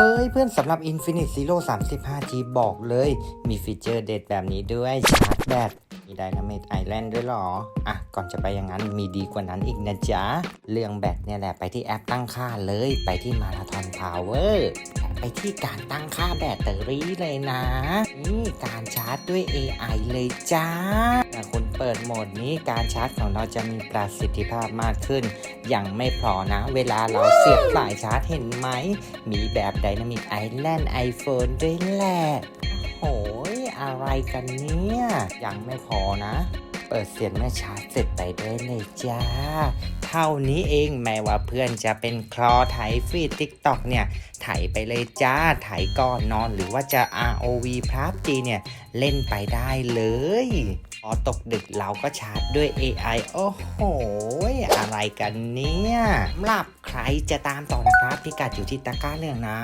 ฮ้ยเพื่อนสำหรับ Infinite Zero 35G บอกเลย มีฟีเจอร์เด็ดแบบนี้ด้วยชาร์จแบตมี Dynamic Island ด้วยหรอ อะ ก่อนจะไปอย่างนั้นมีดีกว่านั้นอีกนะจ๊ะ เรื่องแบตเนี่ยแหละไปที่แอปตั้งค่าเลย ไปที่ Marathon Power ไปที่การตั้งค่าแบตเตอรี่เลยนะ นี่การชาร์จด้วย AI เลยจ้า ถ้าคุณเปิดโหมดนี้การชาร์จของเราจะมีประสิทธิภาพมากขึ้นยังไม่พอนะ เวลาเราเสียบสายชาร์จเห็นไหม มีแบบ Dynamic Island iPhone ด้วยแหละโอ้ยอะไรกันเนี่ย ยังไม่พอนะ เปิดเสียงเมื่อชาร์จเสร็จไปได้เลยจ้า เท่านี้เองแม้ว่าเพื่อนจะเป็นคลอไถฟีดทิกตอกเนี่ยไถไปเลยจ้าไถก่อนนอนหรือว่าจะ ROV พราฟจีเนี่ย เล่นไปได้เลยพอตกดึกเราก็ชาร์จด้วย AI โอ้โห อะไรกันเนี่ยสำหรับใครจะตามต่อนะครับพิกัดอยู่ที่ตะกร้าเรื่องนะ